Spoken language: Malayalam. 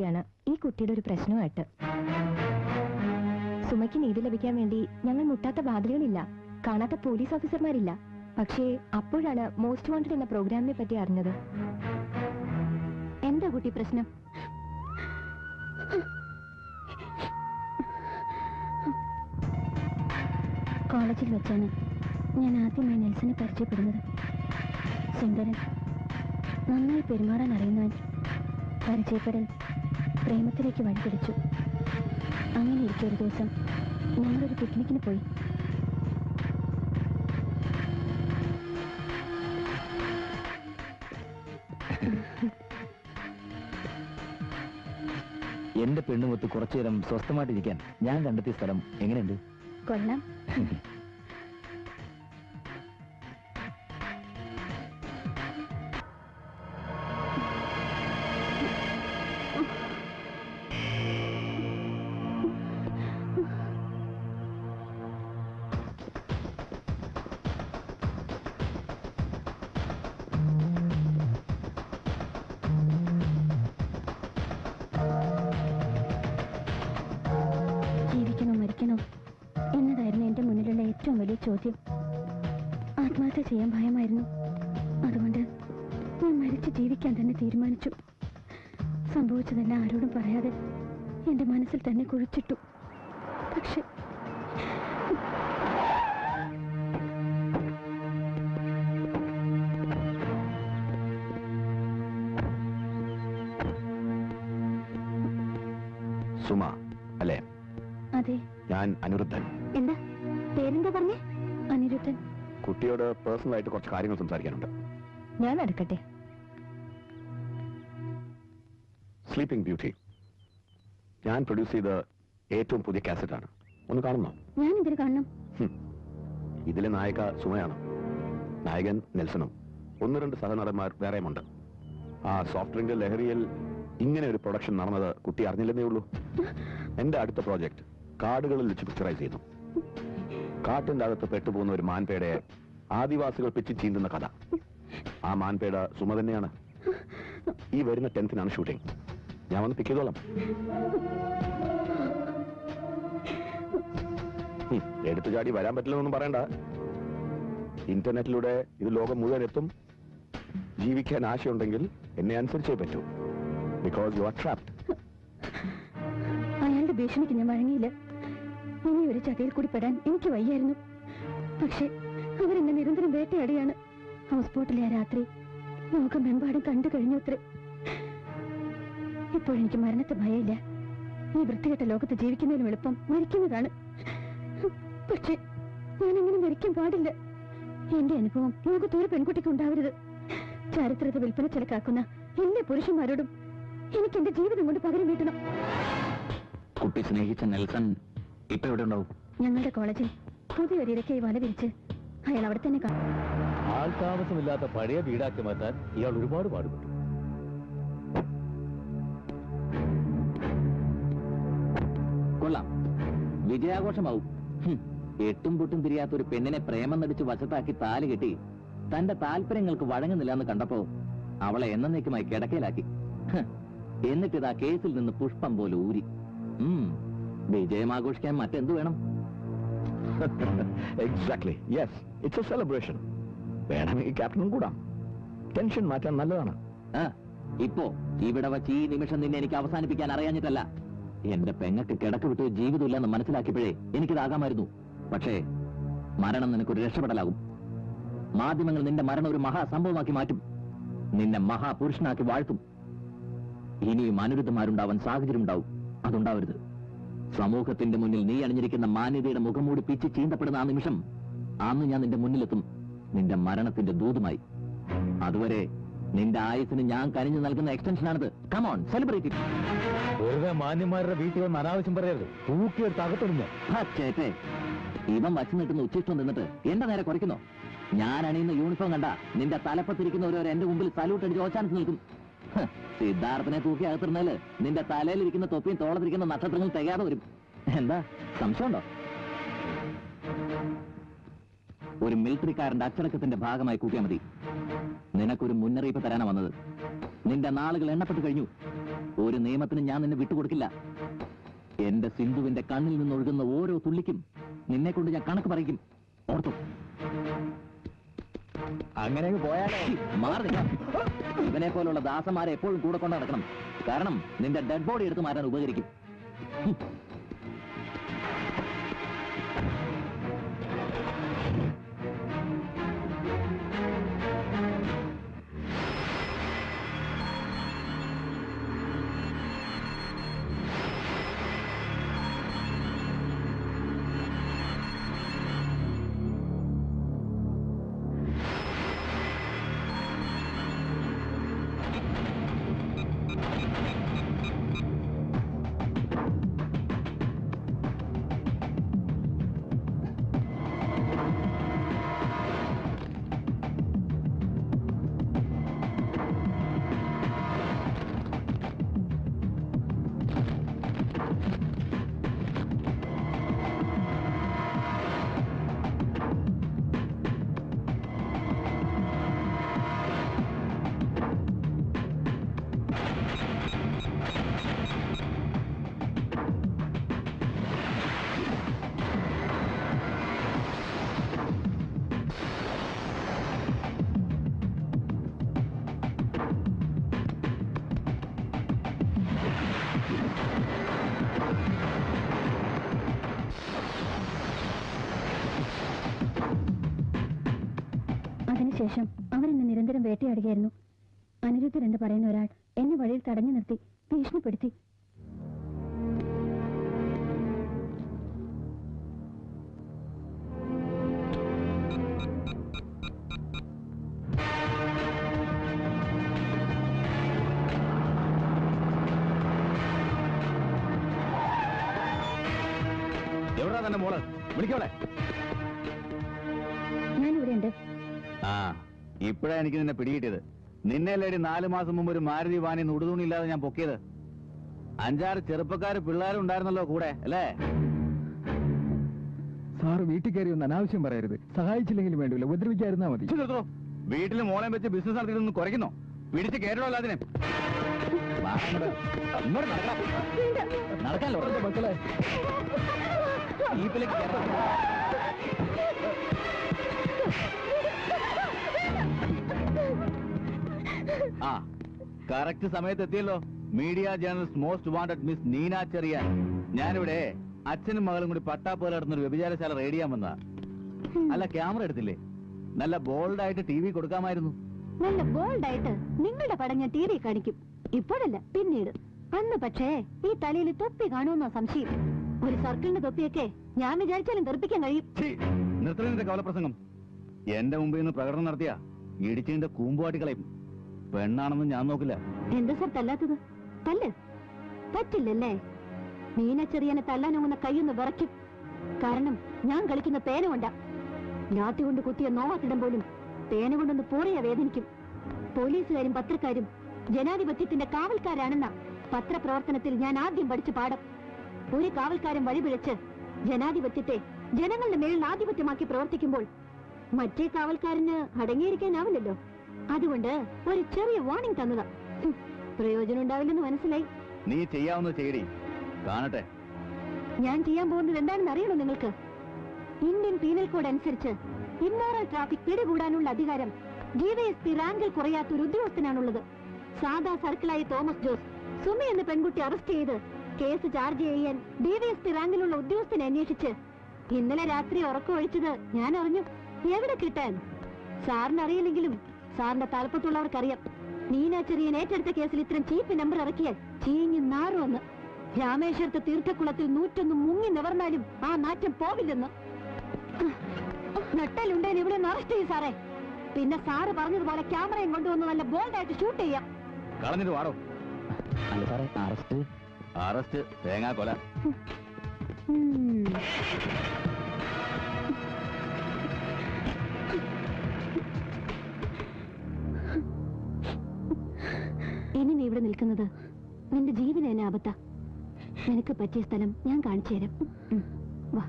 ാണ് ഈ കുട്ടിയുടെ ഒരു പ്രശ്നമായിട്ട്. സുമയ്ക്ക് നീതി ലഭിക്കാൻ വേണ്ടി ഞങ്ങൾ മുട്ടാത്ത വാതിലുകളില്ല. കാണാത്ത പോലീസ് ഓഫീസർമാരില്ല. പക്ഷേ അപ്പോഴാണ് മോസ്റ്റ് വാണ്ടഡ് എന്ന പ്രോഗ്രാമിനെ പറ്റി അറിഞ്ഞത്. എന്താ കുട്ടി പ്രശ്നം? കോളേജിൽ വെച്ചാണ് ഞാൻ ആദ്യമായി നെൽസനെ പരിചയപ്പെടുന്നത്. സുന്ദരൻ. നന്നായി പെരുമാറാൻ അറിയുന്നവൻ. പരിചയപ്പെടൽ. പ്രേമത്തിലേക്ക് വഴിപിടിച്ചു അങ്ങനെ ഇരിക്കെ ഒരു ദിവസം ഞങ്ങളൊരു പിക്നിക്കിന് പോയി. എന്റെ പെണ്ണുമൊത്ത് കുറച്ചു നേരം സ്വസ്ഥമായിട്ടിരിക്കാൻ ഞാൻ കണ്ടെത്തിയ സ്ഥലം എങ്ങനെയുണ്ട്? കൊള്ളാം. ചോദ്യം. ആത്മഹത്യ ചെയ്യാൻ ഭയമായിരുന്നു. അതുകൊണ്ട് ഞാൻ മരിച്ച് ജീവിക്കാൻ തന്നെ തീരുമാനിച്ചു. സംഭവിച്ചതെല്ലാം ആരോടും പറയാതെ എന്റെ മനസ്സിൽ തന്നെ കുഴിച്ചിട്ടു. പക്ഷെ സുമ അല്ലേ? അതെ. ഞാൻ അനിരുദ്ധൻ. എന്താ? പേരെന്താ പറഞ്ഞേ? അനിരുദ്ധൻ കുട്ടിയോട് പേഴ്സണൽ ആയിട്ട് കുറച്ച് കാര്യങ്ങൾ സംസാരിക്കാനുണ്ട്. ഞാൻ എടുക്കട്ടെ സ്ലീപ്പിംഗ് ബ്യൂട്ടി ഞാൻ പ്രൊഡ്യൂസ് ചെയ്ത ഏറ്റവും പുതിയ കാസറ്റ് ആണ്. ഒന്ന് കാണുന്നോ? ഞാൻ ഇതിൽ കാണണം. ഇതിലെ നായിക സുമയാണ്. നായകൻ നെൽസണും. ഒന്ന് രണ്ട് സഹനടന്മാർ വേറെയുമുണ്ട്. ആ സോഫ്റ്റ് ഡ്രിങ്ക് ലഹരിയിൽ ഇങ്ങനെ ഒരു പ്രൊഡക്ഷൻ നടന്നത് കുട്ടി അറിഞ്ഞില്ലെന്നേ ഉള്ളൂ. എന്റെ അടുത്ത പ്രോജക്ട് കാർഡുകളിൽ വെച്ച് പിക്ചറൈസ് ചെയ്യുന്നു. കാട്ടിന്റെ അകത്ത് പെട്ടുപോകുന്ന ഒരു മാൻപേടയെ ആദിവാസികൾ പിച്ചി ചീന്തുന്ന കഥ. ആ മാൻപേട സുമ തന്നെയാണ്. ഈ വരുന്ന ടെൻത്തിനാണ് ഷൂട്ടിംഗ് ഞാൻ വന്ന് പിക്ക് ചെയ്തോളാം. എടുത്തു ചാടി വരാൻ പറ്റില്ലെന്നൊന്നും പറയണ്ട. ഇന്റർനെറ്റിലൂടെ ഇത് ലോകം മുഴുവൻ എത്തും. ജീവിക്കാൻ ആശയുണ്ടെങ്കിൽ എന്നെ അനുസരിച്ചേ പറ്റൂ. ബിക്കോസ് യു ആർ ട്രാപ്ഡ് അയാളുടെ ഭീഷണിക്ക് ഞാൻ വഴങ്ങിയില്ല. ഇനി ഒരു ചതിയിൽ കൂടി പെടാൻ എനിക്ക് വയ്യായിരുന്നു. പക്ഷെ അവരെന്നെ നിരന്തരം വേട്ടയാടിയാണ് ഹൗസ് ബോട്ടിലെ ആ രാത്രി ലോകമെമ്പാടും കണ്ടു കഴിഞ്ഞു അത്രേ. ഇപ്പോഴെനിക്ക് മരണത്തെ ഭയമില്ല. ഈ വൃത്തികെട്ട ലോകത്ത് ജീവിക്കുന്നതിനും എളുപ്പം മരിക്കുന്നതാണ്. പക്ഷെ ഞാൻ അങ്ങനെ മരിക്കാൻ പാടില്ല. എന്റെ അനുഭവം ലോകത്തൊരു പെൺകുട്ടിക്ക് ഉണ്ടാവരുത്. ചരിത്രത്തെ വിൽപ്പന ചിലക്കാക്കുന്ന എല്ലാ പുരുഷന്മാരോടും എനിക്ക് എന്റെ ജീവിതം കൊണ്ട് പകരം വീട്ടണം. കുട്ടി സ്നേഹിച്ച നെൽസൺ ഇപ്പൊ എവിടെ ഉണ്ടാവും? ഞങ്ങളുടെ കോളേജിൽ പുതിയൊരു ഇരക്കായി വല വിരിച്ച് അയാൾ അവിടെ തന്നെ കാണും. ആൾതാമസമില്ലാത്ത പഴയ വീടാക്കി മാറ്റാൻ ഇയാൾ ഒരുപാട് പാടുപെട്ടു. കൊള്ളാം. വിജയാഘോഷമാവും. എട്ടും പൊട്ടും തിരിയാത്ത ഒരു പെണ്ണിനെ പ്രേമം നടിച്ച് വശത്താക്കി താൽ കെട്ടി തന്റെ താല്പര്യങ്ങൾക്ക് വഴങ്ങുന്നില്ല എന്ന് കണ്ടപ്പോ അവളെ എന്നേക്കുമായി കിടക്കയിലാക്കി. എന്നിട്ടിതാ കേസിൽ നിന്ന് പുഷ്പം പോലെ ഊരി. ഉം, വിജയം ആഘോഷിക്കാൻ മറ്റെന്ത് വേണം? Exactly yes it's a celebration വേണമെങ്കിൽ ക്യാപ്റ്റനും കൂടാം. ടെൻഷൻ മാറ്റാൻ നല്ലതാണ്. ഇപ്പോ ഇവിടെ വച്ച് ഈ നിമിഷം നിന്നെ എനിക്ക് അവസാനിപ്പിക്കാൻ അറിയാഞ്ഞിട്ടല്ല. എന്റെ പെങ്ങക്ക് കിടക്ക് വിട്ട് ജീവിതമില്ലെന്ന് മനസ്സിലാക്കിയപ്പോഴേ എനിക്കിതാകാമായിരുന്നു. പക്ഷേ മരണം നിനക്കൊരു രക്ഷപ്പെടലാകും. മാധ്യമങ്ങൾ നിന്റെ മരണം ഒരു മഹാസംഭവമാക്കി മാറ്റും. നിന്നെ മഹാപുരുഷനാക്കി വാഴ്ത്തും. ഇനിയും അനിരുദ്ധമാരുണ്ടാവാൻ സാഹചര്യം ഉണ്ടാവും അതുണ്ടാവരുത്. സമൂഹത്തിന്റെ മുന്നിൽ നീ അണിഞ്ഞിരിക്കുന്ന മാന്യതയുടെ മുഖംമൂടി പിച്ച് ചീന്തപ്പെടുന്ന ആ നിമിഷം അന്ന് ഞാൻ നിന്റെ മുന്നിലെത്തും. നിന്റെ മരണത്തിന്റെ ദൂതുമായി. അതുവരെ നിന്റെ ആയുസിന് ഞാൻ കനിഞ്ഞു നൽകുന്ന എക്സ്റ്റൻഷനാണിത്. കമോൺ സെലിബ്രേറ്റ് വെറുതെ മാന്യന്മാരുടെ വീട്ടിൽ വന്ന് അനാവശ്യം പറയരുത്. തൂക്കിയെടുത്ത് അകത്തിടുന്നു ചേട്ടേ. ഇവൻ വച്ചു നിൽക്കുന്ന ഉച്ചിഷ്ടം നിന്നിട്ട് എന്റെ നേരെ കുറയ്ക്കുന്നു. ഞാൻ അണിയുന്ന യൂണിഫോം കണ്ട നിന്റെ തലപ്പത്തിരിക്കുന്നവരോ എന്റെ മുമ്പിൽ സല്യൂട്ട് അടിച്ച് ഓച്ചാനിച്ച് നിൽക്കും. സിദ്ധാർത്ഥനെ തൂക്കി അകത്തിരുന്നാൽ നിന്റെ തലയിലിരിക്കുന്ന തൊപ്പിയും തോളത്തിരിക്കുന്ന നക്ഷത്രങ്ങൾ തികയാതെ വരും. എന്താ? സംശയമുണ്ടോ? ഒരു മിലിറ്ററിക്കാരന്റെ അച്ചടക്കത്തിന്റെ ഭാഗമായി കൂട്ടിയാൽ മതി. നിനക്കൊരു മുന്നറിയിപ്പ് തരാനാ വന്നത്. നിന്റെ നാളുകൾ എണ്ണപ്പെട്ട് കഴിഞ്ഞു. ഒരു നിയമത്തിന് ഞാൻ നിന്നെ വിട്ടുകൊടുക്കില്ല. എന്റെ സിന്ധുവിന്റെ കണ്ണിൽ നിന്നൊഴുകുന്ന ഓരോ തുള്ളിക്കും നിന്നെ കൊണ്ട് ഞാൻ കണക്ക് പറയിക്കും. ഓർത്തു. അങ്ങനെ പോയാലേ? മാറി. ഇവനെ പോലുള്ള ദാസന്മാരെ എപ്പോഴും കൂടെ കൊണ്ട് നടക്കണം. കാരണം നിന്റെ ഡെഡ് ബോഡി എടുത്ത് മാറ്റാൻ ഉപകരിക്കും. അതിനുശേഷം അവരെന്നെ നിരന്തരം വേട്ടയാടുകയായിരുന്നു. അനിരുദ്ധൻ എന്ന് പറയുന്ന ഒരാൾ എന്നെ വഴിയിൽ തടഞ്ഞു നിർത്തി ഭീഷണിപ്പെടുത്തി. എവിടാ തന്നെ മോൾ? വിളിക്കോളെ ഞാനിവിടെ ഉണ്ട് ആ. ഇപ്പഴാ എനിക്ക് നിന്നെ പിടികിട്ടിയത്. നിന്നെ ലേടി നാലു മാസം മുമ്പ് ഒരു മാരുതി വാനി ഉടുതുണിയില്ലാതെ ഞാൻ പൊക്കിയത്. അഞ്ചാറ് ചെറുപ്പക്കാര് പിള്ളേരും ഉണ്ടായിരുന്നല്ലോ കൂടെ അല്ലേ? സാറ് വീട്ടിൽ കയറി ഒന്ന് അനാവശ്യം പറയരുത്. സഹായിച്ചില്ലെങ്കിലും വേണ്ടില്ല ഉപദ്രവിക്കാതിരുന്നാ മതി. വീട്ടിൽ മോളെ വെച്ച് ബിസിനസ് നടത്തിയിട്ടൊന്ന് കുറയ്ക്കുന്നോ? പിടിച്ച് കേട്ടോ അതിനെ വാ ഇങ്ങോട്ട്. ഇങ്ങോട്ട് നടക്കാം. നടക്കാലോ. മക്കളെ? ആ കറക്റ്റ് സമയത്ത് എത്തിയല്ലോ media journalist most wanted miss Neena Cherian ഞാനിവിടെ അച്ഛനും മകളും കൂടി പട്ടാപ്പോല നടന്നൊരു വ്യഭിചാരശാല റെയ്ഡ് ചെയ്യാൻ വന്നതാ. അല്ല ക്യാമറ എടുത്തില്ലേ? നല്ല ബോൾഡ് ആയിട്ട് ടി വി കൊടുക്കാമായിരുന്നു. നല്ല ബോൾഡ് ആയിട്ട് നിങ്ങളുടെ പടം ഞാൻ ടി വി കാണിക്കും. ഇപ്പോഴല്ല പിന്നീട്. അന്ന് പക്ഷേ ഈ തലയിൽ തൊപ്പി കാണുമെന്ന സംശയം. ഒരു സർക്കിളിന്റെ തൊപ്പിയൊക്കെ ഞാൻ വിചാരിച്ചാലും തെറിപ്പിക്കാൻ കഴിയും. നിർത്തലിന്റെ കവലപ്രസംഗം. എന്റെ മുമ്പിൽ നിന്ന് പ്രകടനം നടത്തിയ ഇടിച്ചിന്റെ കൂമ്പുവാട്ടി കളയും. പെണ്ണാണെന്ന് ഞാൻ നോക്കില്ല. എന്താ സാർ തല്ലാത്തത്? തല്ല്? പറ്റില്ലല്ലേ? മീന ചെറിയനെ തല്ലാനൊങ്ങുന്ന കൈയൊന്ന് വിറയ്ക്കും. കാരണം ഞാൻ കളിക്കുന്ന പേന കൊണ്ട. ലാത്തി കൊണ്ട് കുത്തിയ നോവാത്തിടം പോലും പേന കൊണ്ടൊന്ന് പൂറിയ വേദനിക്കും. പോലീസുകാരും പത്രക്കാരും ജനാധിപത്യത്തിന്റെ കാവൽക്കാരാണെന്ന പത്രപ്രവർത്തനത്തിൽ ഞാൻ ആദ്യം പഠിച്ച പാഠം. ഒരു കാവൽക്കാരൻ വഴിപിഴച്ച് ജനാധിപത്യത്തെ ജനങ്ങളുടെ മേളിൽ ആധിപത്യമാക്കി പ്രവർത്തിക്കുമ്പോൾ മറ്റേ കാവൽക്കാരന് അടങ്ങിയിരിക്കാനാവില്ലല്ലോ. അതുകൊണ്ട് ഒരു ചെറിയ വാർണിംഗ് തന്നതാ. പ്രയോജനം ഉണ്ടാവില്ലെന്ന് മനസ്സിലായി. നീ ചെയ്യാവുന്ന ചെയ്യടി. കാണട്ടെ. ഞാൻ ചെയ്യാൻ പോകുന്നത് എന്താണെന്ന് അറിയണോ നിങ്ങൾക്ക്? ഇന്ത്യൻ പീനൽ കോഡ് അനുസരിച്ച് ഇമ്മോറൽ ട്രാഫിക് പിടികൂടാനുള്ള അധികാരം ജി വി എസ് പി റാങ്കിൽ കുറയാത്ത ഒരു ഉദ്യോഗസ്ഥനാണുള്ളത്. സാധാ സർക്കിളായ തോമസ് ജോസ് സുമി എന്ന പെൺകുട്ടി അറസ്റ്റ് ചെയ്ത് കേസ് ചാർജ് ചെയ്യാൻ ഡി വി എസ് പി റാങ്കിലുള്ള ഉദ്യോഗസ്ഥനെ അന്വേഷിച്ച് ഇന്നലെ രാത്രി ഉറക്കമൊഴിച്ചത് ഞാൻ അറിഞ്ഞു. എവിടെ കിട്ടാൻ? സാറിന് അറിയില്ലെങ്കിലും സാറിന്റെ തലപ്പത്തുള്ളവർക്കറിയാം. നീനാച്ചെറിയൻ ചെറിയൻ ഏറ്റെടുത്ത കേസിൽ ഇത്രയും ചീപ്പ് നമ്പർ ഇറക്കിയാൽ ചീഞ്ഞു നാറുവെന്ന് രാമേശ്വരത്ത് തീർത്ഥക്കുളത്തിൽ നൂറ്റൊന്ന് മുങ്ങി നിവർന്നാലും ആ നാറ്റം പോവില്ലെന്ന്. നട്ടലുണ്ടേന് ഇവിടെ ഒന്ന് അറസ്റ്റ് ചെയ്യും സാറേ. പിന്നെ സാറ് പറഞ്ഞതുപോലെ ക്യാമറയും കൊണ്ടുവന്ന് നല്ല ബോൾഡായിട്ട് ഷൂട്ട് ചെയ്യാം. കളഞ്ഞിട്ട് വാടോ. അല്ല സാറേ അറസ്റ്റ്. അറസ്റ്റ് തേങ്ങാ കൊല നിൽക്കുന്നത്? നിന്റെ ജീവന് തന്നെ ആപത്താ നിനക്ക് പറ്റിയ സ്ഥലം ഞാൻ കാണിച്ചു തരാം വാ.